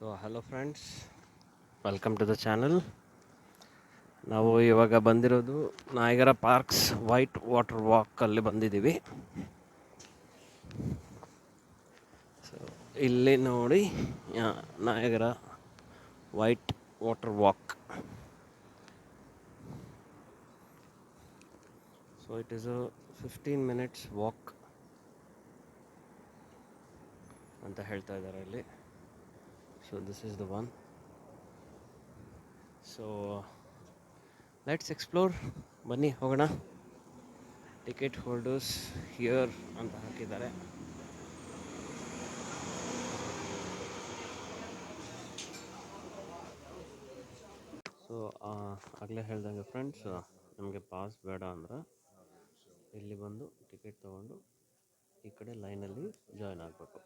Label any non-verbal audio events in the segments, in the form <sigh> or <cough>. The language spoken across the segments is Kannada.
So hello friends welcome to the channel ನಾವು ಇವಾಗ ಬಂದಿರೋದು ನಾಯಗರ ಪಾರ್ಕ್ಸ್ ವೈಟ್ ವಾಟರ್ ವಾಕಲ್ಲಿ ಬಂದಿದ್ದೀವಿ. ಸೊ ಇಲ್ಲಿ ನೋಡಿ Niagara white water walk. So it is a fifteen minutes walk ಅಂತ ಹೇಳ್ತಾ ಇದ್ದಾರೆ ಇಲ್ಲಿ so this is the one so let's explore ಬನ್ನಿ, ಹೋಗೋಣ. ಟಿಕೆಟ್ ಹೋಲ್ಡರ್ಸ್ ಹಿಯರ್ ಅಂತ ಹಾಕಿದ್ದಾರೆ. ಸೊ ಆಗಲೇ ಹೇಳ್ದಂಗೆ ಫ್ರೆಂಡ್ಸ್ ನಮಗೆ ಪಾಸ್ ಬೇಡ ಅಂದ್ರೆ ಇಲ್ಲಿ ಬಂದು ಟಿಕೆಟ್ ತೊಗೊಂಡು ಈ ಕಡೆ ಲೈನಲ್ಲಿ ಜಾಯ್ನ್ ಆಗಬೇಕು.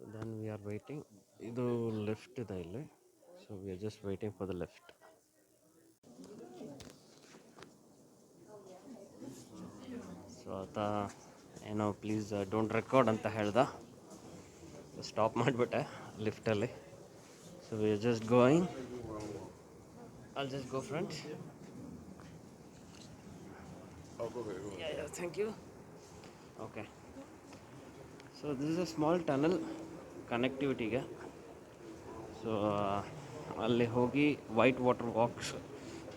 ದೆನ್ ವಿ ಆರ್ ವೈಟಿಂಗ್ ಇದು ಲೆಫ್ಟ್ ಇದೆ ಇಲ್ಲಿ. So we are just waiting for the lift so ಆತ ಏನೋ ಪ್ಲೀಸ್ ಡೋಂಟ್ ರೆಕಾರ್ಡ್ ಅಂತ ಹೇಳ್ದ. ಸ್ಟಾಪ್ ಮಾಡಿಬಿಟ್ಟೆ ಲಿಫ್ಟಲ್ಲಿ so we are just going I'll just go friends thank you okay so this is a small So ಕನೆಕ್ಟಿವಿಟಿಗೆ ಸೊ ಅಲ್ಲಿ ಹೋಗಿ white water walks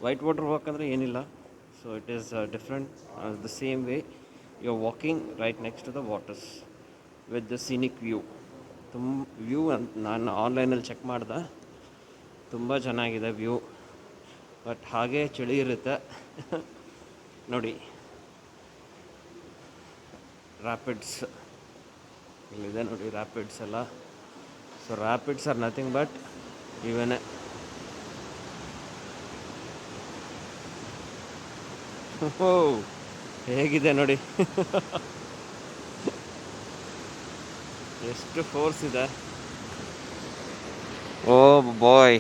white water walk ಅಂದರೆ ಏನಿಲ್ಲ. So it is different the same way you are walking right next to the waters with the scenic view ತುಂಬ ವ್ಯೂ ಅಂತ ನಾನು ಆನ್ಲೈನಲ್ಲಿ ಚೆಕ್ ಮಾಡ್ದೆ. ತುಂಬ ಚೆನ್ನಾಗಿದೆ ವ್ಯೂ ಬಟ್ ಹಾಗೆ ಚಳಿ ಇರುತ್ತೆ. <laughs> ನೋಡಿ. ರ್ಯಾಪಿಡ್ಸ್ ಇಲ್ಲಿದೆ ನೋಡಿ ರ್ಯಾಪಿಡ್ಸ್ ಎಲ್ಲ. So rapids are nothing but ಇವನೇ. ಓ ಹೇಗಿದೆ ನೋಡಿ. ಎಷ್ಟು ಫೋರ್ಸ್ ಇದೆ. ಓ ಬಾಯ್.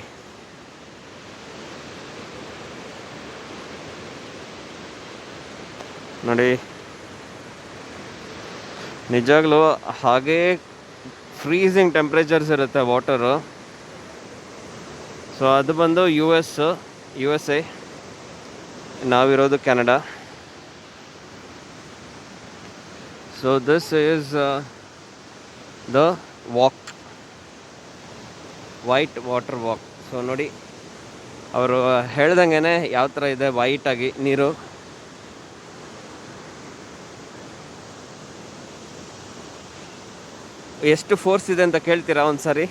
ನೋಡಿ. ನಿಜವಾಗ್ಲೂ ಹಾಗೇ ಫ್ರೀಸಿಂಗ್ ಟೆಂಪ್ರೇಚರ್ಸ್ ಇರುತ್ತೆ ವಾಟರು ಸೊ ಅದು ಬಂದು U S U S A ನಾವಿರೋದು Canada so this is the walk white water walk so ನೋಡಿ, ಅವರು ಹೇಳ್ದಂಗೆ ಯಾವ ಥರ ಇದೆ ವೈಟಾಗಿ ನೀರು. ಎಷ್ಟು ಫೋರ್ಸ್ ಇದೆ ಅಂತ ಕೇಳ್ತೀರಾ ಒಂದು ಸಾರಿ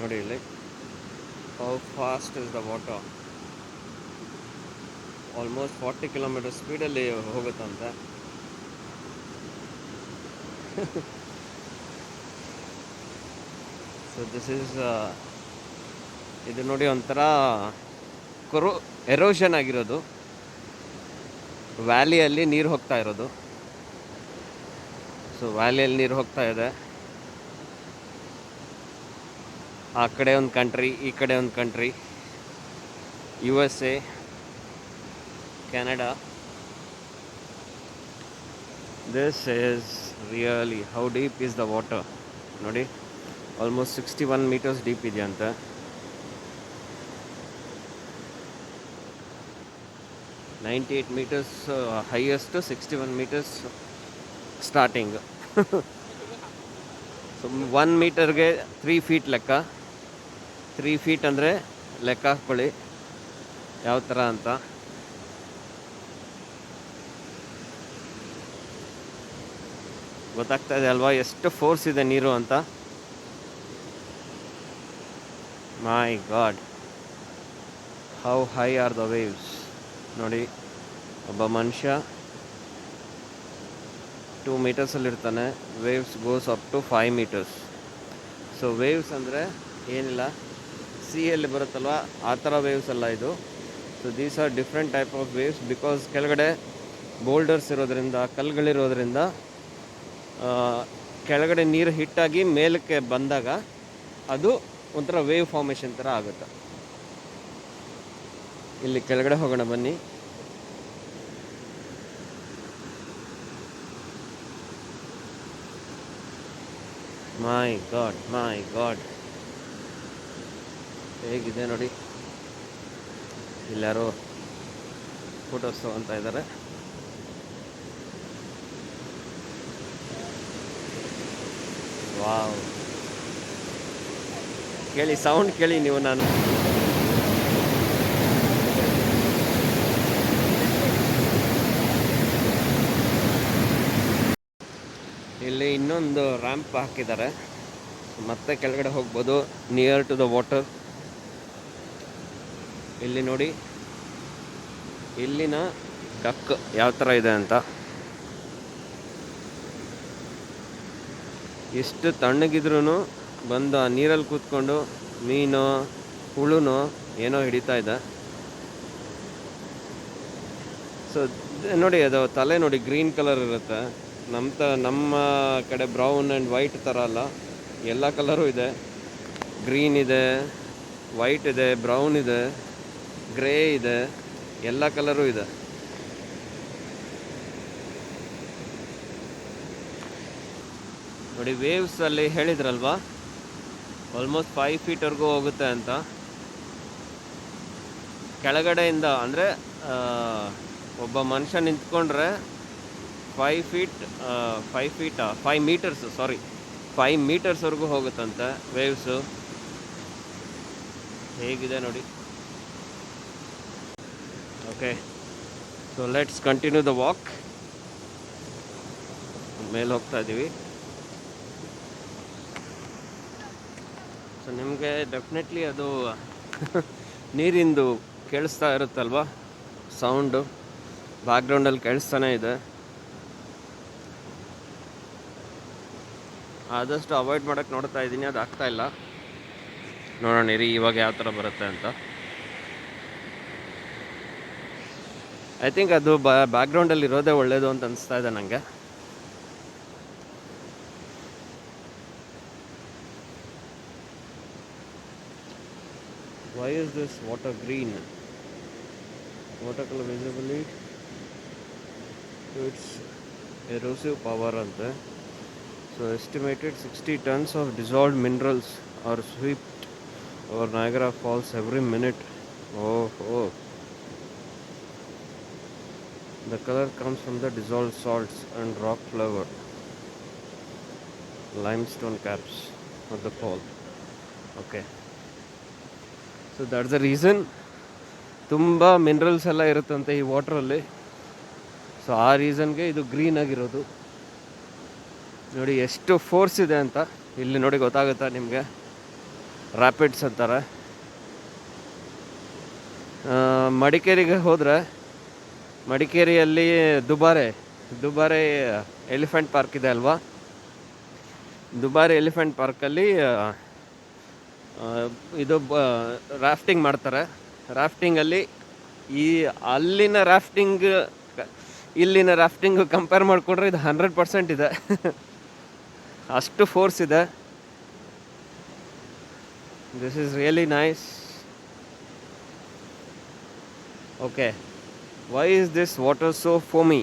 ನೋಡಿ ಇಲ್ಲಿ. How fast is the water almost forty kilometer ಸ್ಪೀಡಲ್ಲಿ ಹೋಗುತ್ತಂತೆ. <laughs> So this is ಇದು ನೋಡಿ ಒಂಥರ ಕೊರು ಎರೋಷನ್ ಆಗಿರೋದು. ವ್ಯಾಲಿಯಲ್ಲಿ ನೀರು ಹೋಗ್ತಾ ಇರೋದು. ಸೊ ವ್ಯಾಲಿಯಲ್ಲಿ ನೀರು ಹೋಗ್ತಾ ಇದೆ. ಆ ಕಡೆ ಒಂದು ಕಂಟ್ರಿ ಈ ಕಡೆ ಒಂದು country U S A Canada this is really how deep is the water ನೋಡಿ. Almost sixty one meters deep ಅಂತ. Ninety eight meters highest sixty one meters starting so one ಮೀಟರ್ಗೆ ತ್ರೀ ಫೀಟ್ ಲೆಕ್ಕ. ತ್ರೀ ಫೀಟ್ ಅಂದರೆ ಲೆಕ್ಕ ಹಾಕ್ಕೊಳ್ಳಿ. ಯಾವ ಥರ ಅಂತ. ಗೊತ್ತಾಗ್ತಾ ಇದೆ ಅಲ್ವಾ? ಎಷ್ಟು ಫೋರ್ಸ್ ಇದೆ ನೀರು ಅಂತ. My god how high are the waves ನೋಡಿ ಒಬ್ಬ ಮನುಷ್ಯ two ಮೀಟರ್ಸಲ್ಲಿರ್ತಾನೆ waves goes up to five meters so waves ಅಂದರೆ ಏನಿಲ್ಲ? ಸಿಯಲ್ಲಿ ಬರುತ್ತಲ್ವ? ಆ ಥರ ವೇವ್ಸ್ ಅಲ್ಲ ಇದು. So these are different type of waves because ಕೆಳಗಡೆ ಬೋಲ್ಡರ್ಸ್ ಇರೋದರಿಂದ ಕಲ್ಲುಗಳಿರೋದ್ರಿಂದ ಆ, ಕೆಳಗಡೆ ನೀರು ಹಿಟ್ಟಾಗಿ ಮೇಲಕ್ಕೆ ಬಂದಾಗ ಅದು ಒಂಥರ ವೇವ್ ಫಾರ್ಮೇಷನ್ ಥರ ಆಗುತ್ತೆ. ಇಲ್ಲಿ ಕೆಳಗಡೆ ಹೋಗೋಣ, ಬನ್ನಿ. ಮೈ ಗಾಡ್ ಮೈ ಗಾಡ್ ಹೇಗಿದೆ ನೋಡಿ. ಇಲ್ಲಾರೋ ಫೋಟೋಸ್ ತಗೊಂತ ಇದ್ದಾರೆ. ವಾವ್ ಕೇಳಿ ಸೌಂಡ್ ಕೇಳಿ ನೀವು ನಾನು. ಇಲ್ಲಿ ಇನ್ನೊಂದು ರ್ಯಾಂಪ್ ಹಾಕಿದ್ದಾರೆ. ಮತ್ತೆ ಕೆಳಗಡೆ ಹೋಗ್ಬೋದು. ನಿಯರ್ ಟು ದ ವಾಟರ್ ಇಲ್ಲಿ ನೋಡಿ. ಇಲ್ಲಿನ ಡಕ್ ಯಾವ ಥರ ಇದೆ ಅಂತ. ಎಷ್ಟು ತಣ್ಣಗಿದ್ರೂ ಬಂದು ಆ ನೀರಲ್ಲಿ ಕೂತ್ಕೊಂಡು ಮೀನು, ಹುಳುನು ಏನೋ ಹಿಡಿತಾ ಇದೆ ಸೊ ನೋಡಿ ಅದು ತಲೆ ನೋಡಿ ಗ್ರೀನ್ ಕಲರ್ ಇರುತ್ತೆ. ನಮ್ಮ ತ, ನಮ್ಮ ಕಡೆ ಬ್ರೌನ್ ಆ್ಯಂಡ್ ವೈಟ್ ಥರ ಅಲ್ಲ. ಎಲ್ಲ ಕಲರು ಇದೆ. ಗ್ರೀನ್ ಇದೆ, ವೈಟ್ ಇದೆ, ಬ್ರೌನ್ ಇದೆ, ಗ್ರೇ ಇದೆ, ಎಲ್ಲ ಕಲರು ಇದೆ. ನೋಡಿ ವೇವ್ಸಲ್ಲಿ ಹೇಳಿದ್ರಲ್ವಾ? ಆಲ್ಮೋಸ್ಟ್ ಫೈವ್ ಫೀಟ್ವರೆಗೂ ಹೋಗುತ್ತೆ ಅಂತ. ಕೆಳಗಡೆಯಿಂದ, ಅಂದರೆ ಒಬ್ಬ ಮನುಷ್ಯ ನಿಂತ್ಕೊಂಡ್ರೆ ಫೈವ್ ಫೀಟ್ ಫೈವ್ ಫೀಟಾ ಫೈವ್ ಮೀಟರ್ಸ್ ಸಾರಿ ಫೈವ್ ಮೀಟರ್ಸ್ವರೆಗೂ ಹೋಗುತ್ತಂತೆ ವೇವ್ಸು ಹೇಗಿದೆ ನೋಡಿ. Okay so let's continue the walk ಮೇಲೆ ಹೋಗ್ತಾ ಇದ್ದೀವಿ. ಸೊ ನಿಮಗೆ ಡೆಫಿನೆಟ್ಲಿ ಅದು <laughs> ನೀರಿಂದು ಕೇಳಿಸ್ತಾ ಇರುತ್ತಲ್ವಾ? ಸೌಂಡು ಬ್ಯಾಕ್ಗ್ರೌಂಡಲ್ಲಿ ಕೇಳಿಸ್ತಾನೆ ಇದೆ. ಆದಷ್ಟು ಅವಾಯ್ಡ್ ಮಾಡೋಕ್ಕೆ ನೋಡ್ತಾ ಇದ್ದೀನಿ, ಅದು ಆಗ್ತಾ ಇಲ್ಲ. ನೋಡೋಣ ಇವಾಗ ಯಾವ ಥರ ಬರುತ್ತೆ ಅಂತ. ಐ ಥಿಂಕ್ ಅದು ಬ್ಯಾಕ್ಗ್ರೌಂಡಲ್ಲಿ ಇರೋದೇ ಒಳ್ಳೇದು ಅಂತ ಅನಿಸ್ತಾ ಇದೆ ನನಗೆ is this water green? Watercolor visibly to its erosive power so estimated 60 tons of dissolved minerals are swept over niagara falls every minute. Oh oh. The color comes from the dissolved salts and rock flavor limestone caps of the fall. Okay so that's the reason ತುಂಬ ಮಿನರಲ್ಸ್ ಎಲ್ಲ ಇರುತ್ತಂತೆ ಈ ವಾಟ್ರಲ್ಲಿ ಸೊ ಆ ರೀಸನ್ಗೆ ಇದು ಗ್ರೀನ್ ಆಗಿರೋದು. ನೋಡಿ, ಎಷ್ಟು ಫೋರ್ಸ್ ಇದೆ ಅಂತ ಇಲ್ಲಿ ನೋಡಿ ಗೊತ್ತಾಗುತ್ತಾ ನಿಮಗೆ? ರ್ಯಾಪಿಡ್ಸ್ ಅಂತಾರೆ. ಮಡಿಕೇರಿಗೆ ಹೋದರೆ, ಮಡಿಕೇರಿಯಲ್ಲಿ ದುಬಾರೆ ದುಬಾರೆ ಎಲಿಫೆಂಟ್ ಪಾರ್ಕ್ ಇದೆ ಅಲ್ವಾ? ದುಬಾರೆ ಎಲಿಫೆಂಟ್ ಪಾರ್ಕಲ್ಲಿ ಇದು ರಾಫ್ಟಿಂಗ್ ಮಾಡ್ತಾರೆ. ರಾಫ್ಟಿಂಗಲ್ಲಿ ಈ ಅಲ್ಲಿನ ರಾಫ್ಟಿಂಗ್ ಇಲ್ಲಿನ ರಾಫ್ಟಿಂಗ್ ಕಂಪೇರ್ ಮಾಡಿಕೊಂಡ್ರೆ ಇದು ಹಂಡ್ರೆಡ್ ಪರ್ಸೆಂಟ್ ಇದೆ. <laughs> ಅಷ್ಟು ಫೋರ್ಸ್ ಇದೆ. This is really nice okay why is this water so foamy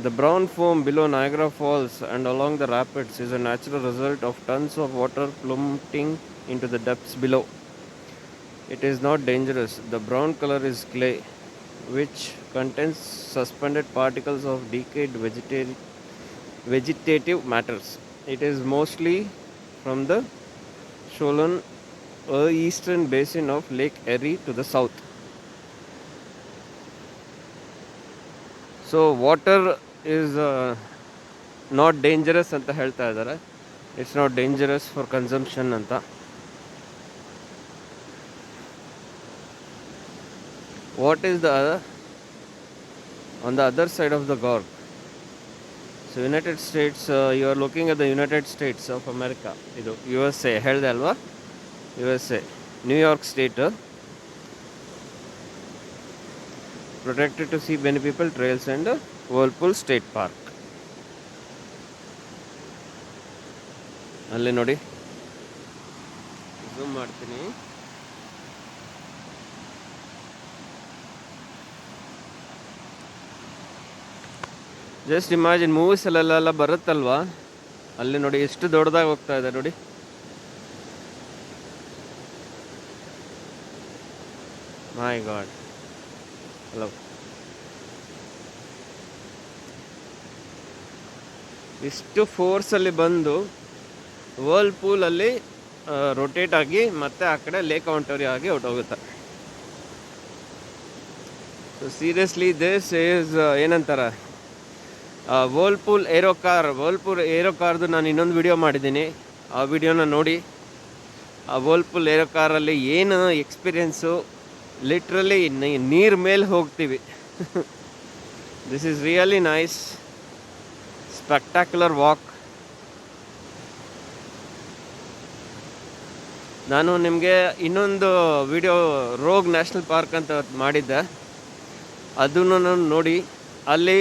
The brown foam below Niagara Falls and along the rapids is a natural result of tons of water plummeting into the depths below. It is not dangerous. The brown color is clay, which contains suspended particles of decayed vegeta- vegetative matters. It is mostly from the Sholan uh, eastern basin of Lake Erie to the south. So water is not dangerous ಅಂತ ಹೇಳ್ತಾ ಇದ್ದಾರೆ. It's not dangerous for consumption ಅಂತ. What is the on the other side of the gorge so United States you are looking at the United States of America ಇದು ಯು ಎಸ್ ಎ ಹೇಳಿದೆ ಅಲ್ವಾ? U S A New York state protected to see many people, trails and whirlpool state park. ಅಲ್ಲಿ ನೋಡಿ. ಝೂಮ್ ಮಾಡ್ತೀನಿ. ಜಸ್ಟ್ ಇಮ್ಯಾಜಿನ್ ಮೂವೀಸಲ್ಲೆಲ್ಲ ಬರುತ್ತಲ್ವಾ? ಅಲ್ಲಿ ನೋಡಿ ಎಷ್ಟು ದೊಡ್ಡದಾಗಿ ಹೋಗ್ತಾ ಇದೆ ನೋಡಿ. ಮೈ ಗಾಡ್ ಹಲೋ ಇಷ್ಟು ಫೋರ್ಸಲ್ಲಿ ಬಂದು ವರ್ಲ್ ಪೂಲಲ್ಲಿ ರೊಟೇಟ್ ಆಗಿ ಮತ್ತೆ ಆ ಕಡೆ ಲೇಕ್ ಔಂಟರಿ ಆಗಿ ಹೋಗುತ್ತೆ ಸೊ ಸೀರಿಯಸ್ಲಿ ದಿಸ್ ಈಸ್ ಏನಂತಾರೆ? Whirlpool aero car whirlpool aero ಕಾರ್ದು ನಾನು ಇನ್ನೊಂದು ವಿಡಿಯೋ ಮಾಡಿದ್ದೀನಿ. ಆ ವಿಡಿಯೋನ ನೋಡಿ. ಆ ವರ್ಲ್ಪೂಲ್ ಏರೋ ಕಾರಲ್ಲಿ ಏನು ಎಕ್ಸ್ಪೀರಿಯೆನ್ಸು ಲಿಟ್ರಲಿ ನೀರು ಮೇಲೆ ಹೋಗ್ತೀವಿ. This is really nice spectacular walk ನಾನು ನಿಮಗೆ ಇನ್ನೊಂದು ವಿಡಿಯೋ ರೋಗ್ ನ್ಯಾಷನಲ್ ಪಾರ್ಕ್ ಅಂತ ಮಾಡಿದ್ದೆ. ಅದನ್ನು ನೋಡಿ, ಅಲ್ಲಿ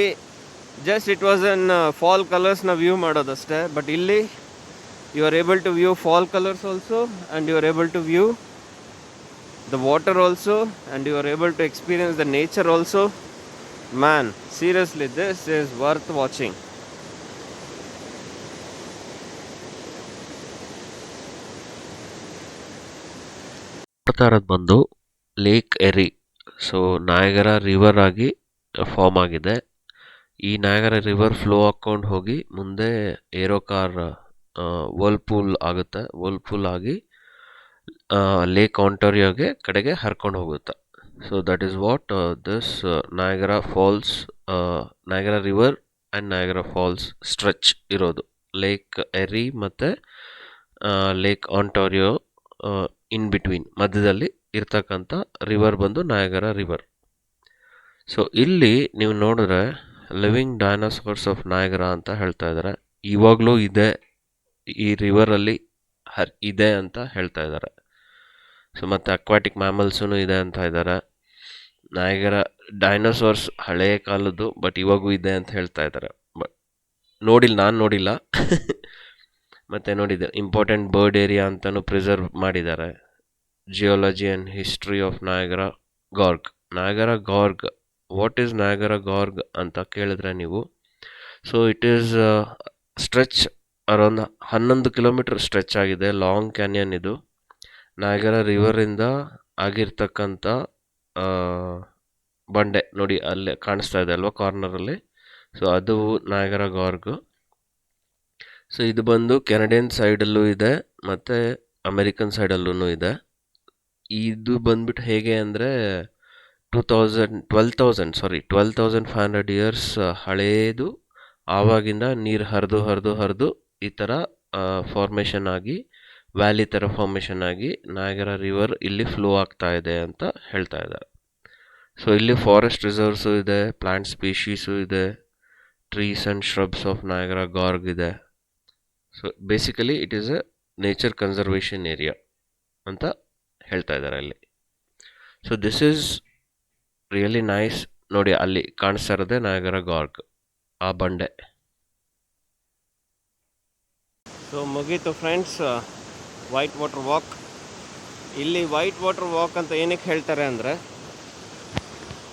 just it was on fall ಕಲರ್ಸ್ನ view ಮಾಡೋದಷ್ಟೇ ಬಟ್ ಇಲ್ಲಿ you are able to view fall colours also and you are able to view the water also and you are able to experience the nature also man seriously this is worth watching ಇರೋದು ಬಂದು lake Erie so Niagara river ಆಗಿ ಫಾರ್ಮ್ ಆಗಿದೆ ಈ ನಾಯಗರ ರಿವರ್ ಫ್ಲೋ ಹಾಕ್ಕೊಂಡು ಹೋಗಿ ಮುಂದೆ ಏರೋ ಕಾರ್ ವರ್ಲ್ಪೂಲ್ ಆಗುತ್ತೆ ವರ್ಲ್ಪೂಲ್ ಆಗಿ ಲೇಕ್ ಆಂಟೋರಿಯೋಗೆ ಕಡೆಗೆ ಹರ್ಕೊಂಡು ಹೋಗುತ್ತೆ. So that is what this Niagara falls Niagara river and Niagara falls stretch ಇರೋದು. ಲೇಕ್ ಎರಿ ಮತ್ತು ಲೇಕ್ ಆಂಟೋರಿಯೋ ಇನ್ ಬಿಟ್ವೀನ್ ಮಧ್ಯದಲ್ಲಿ ಇರ್ತಕ್ಕಂಥ ರಿವರ್ ಬಂದು ನಾಯಗರ ರಿವರ್ ಸೊ ಇಲ್ಲಿ ನೀವು ನೋಡಿದ್ರೆ ಲಿವಿಂಗ್ ಡೈನಾಸೋರ್ಸ್ ಆಫ್ ನಾಯಗರ ಅಂತ ಹೇಳ್ತಾ ಇದ್ದಾರೆ ಇವಾಗಲೂ ಇದೆ, ಈ ರಿವರಲ್ಲಿ ಹರ್, ಇದೆ ಅಂತ ಹೇಳ್ತಾ ಇದ್ದಾರೆ ಸೊ ಮತ್ತು ಅಕ್ವಾಟಿಕ್ ಮ್ಯಾಮಲ್ಸೂ ಇದೆ ಅಂತ ಇದ್ದಾರೆ ನಾಯಗರ ಡೈನೋಸಾರ್ಸ್ ಹಳೆಯ ಕಾಲದ್ದು ಬಟ್ ಇವಾಗೂ ಇದೆ ಅಂತ ಹೇಳ್ತಾ ಇದ್ದಾರೆ ಬಟ್ ನೋಡಿಲ್ಲ ನಾನು ನೋಡಿಲ್ಲ. ಮತ್ತು ನೋಡಿದೆ ಇಂಪಾರ್ಟೆಂಟ್ ಬರ್ಡ್ ಏರಿಯಾ ಅಂತಲೂ ಪ್ರಿಸರ್ವ್ ಮಾಡಿದ್ದಾರೆ. Geology and history of Niagara gorge Niagara gorge what is Niagara gorge ಅಂತ ಕೇಳಿದ್ರೆ ನೀವು so it is stretch around ಹನ್ನೊಂದು ಕಿಲೋಮೀಟರ್ ಸ್ಟ್ರೆಚ್ ಆಗಿದೆ ಲಾಂಗ್ ಕ್ಯಾನ್ಯನ್ ಇದು. ನಾಯಗರ ರಿವರಿಂದ ಆಗಿರ್ತಕ್ಕಂಥ ಬಂಡೆ ನೋಡಿ ಅಲ್ಲೇ ಕಾಣಿಸ್ತಾ ಇದೆ ಅಲ್ವಾ ಕಾರ್ನರಲ್ಲಿ. ಸೊ, ಅದು ನಾಯಗರ ಗಾರ್ಗು. ಸೊ, ಇದು ಬಂದು ಕೆನಡಿಯನ್ ಸೈಡಲ್ಲೂ ಇದೆ, ಮತ್ತು ಅಮೆರಿಕನ್ ಸೈಡಲ್ಲೂ ಇದೆ. ಇದು ಬಂದ್ಬಿಟ್ಟು ಹೇಗೆ ಅಂದರೆ, two thousand, twelve thousand, sorry, twelve thousand five hundred years ಹಳೇದು, ಆವಾಗಿಂದ ನೀರು ಹರಿದು ಹರಿದು ಹರಿದು ಈ ಥರ ಫಾರ್ಮೇಷನ್ ಆಗಿ ವ್ಯಾಲಿ ಥರ ಫಾರ್ಮೇಷನ್ ಆಗಿ ನಾಯಗರ ರಿವರ್ ಇಲ್ಲಿ ಫ್ಲೋ ಆಗ್ತಾ ಇದೆ ಅಂತ ಹೇಳ್ತಾ ಇದ್ದಾರೆ. ಸೊ ಇಲ್ಲಿ ಫಾರೆಸ್ಟ್ ರಿಸರ್ವ್ಸು ಇದೆ ಪ್ಲಾಂಟ್ ಸ್ಪೀಶೀಸು ಇದೆ trees and shrubs of Niagara gorge ಇದೆ. So basically it is a nature conservation area ಅಂತ ಹೇಳ್ತಾ ಇದ್ದಾರೆ ಅಲ್ಲಿ. So this is really nice ನೋಡಿ, ಅಲ್ಲಿ ಕಾಣಿಸ್ತಾ ಇರೋದೇ ನಾಯಗರ ಗಾರ್ಗ್ ಆ ಬಂಡೆ. ಸೊ ಮುಗೀತು ಫ್ರೆಂಡ್ಸ್ ವೈಟ್ ವಾಟರ್ ವಾಕ್. ಇಲ್ಲಿ ವೈಟ್ ವಾಟರ್ ವಾಕ್ ಅಂತ ಏನಕ್ಕೆ ಹೇಳ್ತಾರೆ ಅಂದರೆ,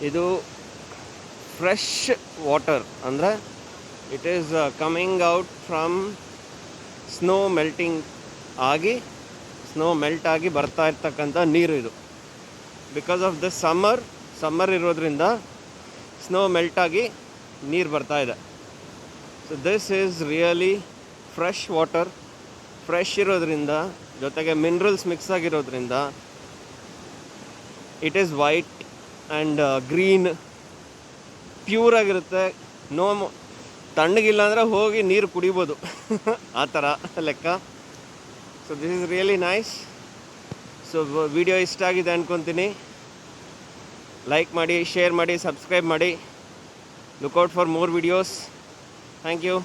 ಇದು ಫ್ರೆಶ್ ವಾಟರ್ ಅಂದರೆ it is coming out from snow melting ಆಗಿ ಸ್ನೋ ಮೆಲ್ಟ್ ಆಗಿ ಬರ್ತಾ ಇರ್ತಕ್ಕಂಥ ನೀರು ಇದು. Because of the summer summer ಇರೋದ್ರಿಂದ ಸ್ನೋ ಮೆಲ್ಟ್ ಆಗಿ ನೀರು ಬರ್ತಾ ಇದೆ. So this is really fresh water fresh ಇರೋದ್ರಿಂದ, ಜೊತೆಗೆ ಮಿನರಲ್ಸ್ ಮಿಕ್ಸ್ ಆಗಿರೋದ್ರಿಂದ it is white and green pure ಆಗಿರುತ್ತೆ. ನೋ ತಣ್ಣಗಿಲ್ಲ ಅಂದರೆ ಹೋಗಿ ನೀರು ಕುಡಿಬೋದು. <laughs> ಆ ಥರ ಲೆಕ್ಕ. So this is really nice so video ಇಷ್ಟ ಆಗಿದೆ ಅಂದ್ಕೊತೀನಿ ಲೈಕ್ ಮಾಡಿ ಶೇರ್ ಮಾಡಿ ಸಬ್ಸ್ಕ್ರೈಬ್ ಮಾಡಿ. Look out for more videos thank you